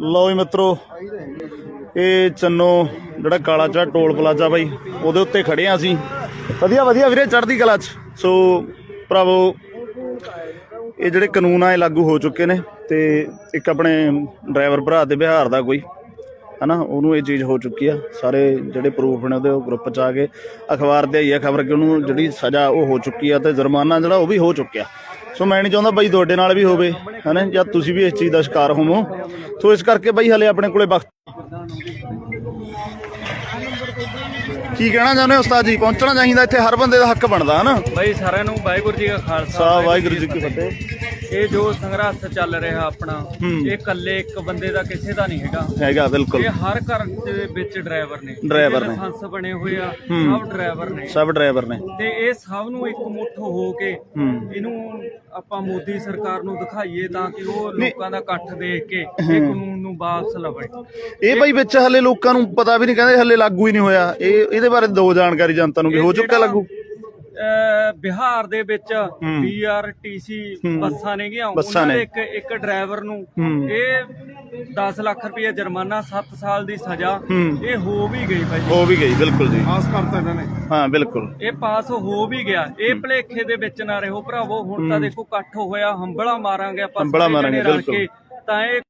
ਲਓ ਜੀ ਮਿੱਤਰੋ, ਇਹ ਚੰਨੋ, ਜਿਹੜਾ ਕਾਲਾ ਚਾ ਟੋਲ ਪਲਾਜ਼ਾ ਬਾਈ, ਉਹਦੇ ਉੱਤੇ ਖੜੇ ਆ ਅਸੀਂ। ਵਧੀਆ ਵਧੀਆ ਵੀਰੇ, ਚੜ੍ਹਦੀ ਕਲਾ ਚ। ਸੋ ਭਰਾਵੋ, ਇਹ ਜਿਹੜੇ ਕਾਨੂੰਨ ਆ, ਇਹ ਲਾਗੂ ਹੋ ਚੁੱਕੇ ਨੇ ਤੇ ਇੱਕ ਆਪਣੇ ਡਰਾਈਵਰ ਭਰਾ ਦੇ ਬਿਹਾਰ ਦਾ ਕੋਈ, ਹਨਾ, ਉਹਨੂੰ ਇਹ ਚੀਜ਼ ਹੋ ਚੁੱਕੀ ਆ। ਸਾਰੇ ਜਿਹੜੇ ਪ੍ਰੂਫ ਨੇ ਉਹਦੇ ਗਰੁੱਪ ਚ ਆ ਕੇ ਅਖਬਾਰ ਤੇ ਆਈ ਆ ਖਬਰ ਕਿ ਉਹਨੂੰ ਜਿਹੜੀ ਸਜ਼ਾ ਉਹ ਹੋ ਚੁੱਕੀ ਆ ਤੇ ਜੁਰਮਾਨਾ ਜਿਹੜਾ ਉਹ ਵੀ ਹੋ ਚੁੱਕਿਆ। ਸੋ ਮੈਂ ਨਹੀਂ ਚਾਹੁੰਦਾ ਬਾਈ ਤੁਹਾਡੇ ਨਾਲ ਵੀ ਹੋਵੇ ਹਨਾ? ਜਾਂ ਤੁਸੀਂ ਵੀ ਇਸ ਚੀਜ਼ ਦਾ ਸ਼ਿਕਾਰ ਹੋਵੋ। ਸੋ ਇਸ ਕਰਕੇ ਬਾਈ ਹਲੇ ਆਪਣੇ ਕੋਲੇ ਵਕਤ ਕੀ ਕਹਿਣਾ ਚਾਹੁੰਦੇ ਹੋ ਉਸਤਾਦ ਜੀ? ਪਹੁੰਚਣਾ ਚਾਹੀਦਾ ਇੱਥੇ ਹਰ ਬੰਦੇ ਦਾ ਹੱਕ ਬਣਦਾ ਹਨਾ? ਬਈ ਸਾਰਿਆਂ ਨੂੰ ਵਾਹਿਗੁਰੂ ਜੀ ਕਾ ਖਾਲਸਾ ਵਾਹਿਗੁਰੂ ਜੀ ਕੀ ਫਤਿਹ। ਇਹ ਜੋ ਸੰਘਰਸ਼ ਚੱਲ ਰਿਹਾ ਆਪਣਾ ਹੂੰ। ਇਹ ਇਕੱਲੇ ਇੱਕ ਬੰਦੇ ਦਾ ਕਿਸੇ ਦਾ ਨਹੀਂ ਹੈਗਾ। ਹੈਗਾ ਬਿਲਕੁਲ। ਇਹ ਹਰ ਘਰ ਦੇ ਵਿੱਚ ਡਰਾਈਵਰ ਨੇ। ਡਰਾਈਵਰ ਨੇ। ਲਾਇਸੈਂਸ ਬਣੇ ਹੋਏ ਆ ਹੂੰ। ਸਭ ਡਰਾਈਵਰ ਨੇ। ਸਭ ਡਰਾਈਵਰ ਨੇ। ਤੇ ਇਹ ਸਭ ਨੂੰ ਇੱਕ ਮੁੱਠ ਹੋ ਕੇ ਹੂੰ। ਇਹਨੂੰ ਆਪਾਂ ਮੋਦੀ ਸਰਕਾਰ ਨੂੰ ਦਿਖਾਈਏ ਤਾਂ ਕਿ ਉਹ ਲੋਕਾਂ ਦਾ ਇਕੱਠ ਦੇਖ ਕੇ ਇਹ ਕਾਨੂੰਨ ਨੂੰ ਵਾਪਸ ਲਵੇ। ਇਹ ਬਾਈ ਵਿੱਚ ਹਲੇ ਲੋਕਾਂ ਨੂੰ ਪਤਾ ਵੀ ਨਹੀਂ ਕਹਿੰਦੇ ਹਲੇ ਲਾਗੂ ਹੀ ਨਹੀਂ ਹੋਇਆ। ਇਹ ਇਹਦੇ ਬਾਰੇ ਦੋ ਜਾਣਕਾਰੀ ਜਨਤਾ ਨੂੰ ਵੀ ਹੋ ਚੁੱਕਾ ਲਾਗੂ। ਬਿਹਾਰ ਦੇ ਵਿੱਚ ਬੀਆਰਟੀਸੀ ਬੱਸਾਂ ਨੇ ਗਿਆ ਬੱਸਾਂ ਉਹਨਾਂ ਨੇ। ਦੇ ਇੱਕ ਇੱਕ ਡਰਾਈਵਰ ਨੂੰ। ਇਹ 10 ਲੱਖ ਰੁਪਏ ਜੁਰਮਾਨਾ 7 ਸਾਲ ਦੀ ਸਜ਼ਾ। ਇਹ ਹੋ ਵੀ ਗਈ ਭਾਈ ਹੋ ਵੀ ਗਈ ਬਿਲਕੁਲ ਜੀ। ਪਾਸ ਕਰਤਾ ਇਹਨਾਂ ਨੇ। ਹਾਂ ਬਿਲਕੁਲ। ਇਹ ਪਾਸ ਹੋ ਵੀ ਗਿਆ। ਇਹ ਭਲੇਖੇ ਦੇ ਵਿੱਚ ਨਾ ਰਹੋ ਭਰਾਵੋ। ਹੁਣ ਤਾਂ ਦੇਖੋ ਇਕੱਠ ਹੋਇਆ ਹੰਬਲਾ ਮਾਰਾਂਗੇ ਆਪਾਂ ਹੰਬਲਾ ਮਾਰਾਂਗੇ, ਬਿਲਕੁਲ। ਤਾਂ ਇਹ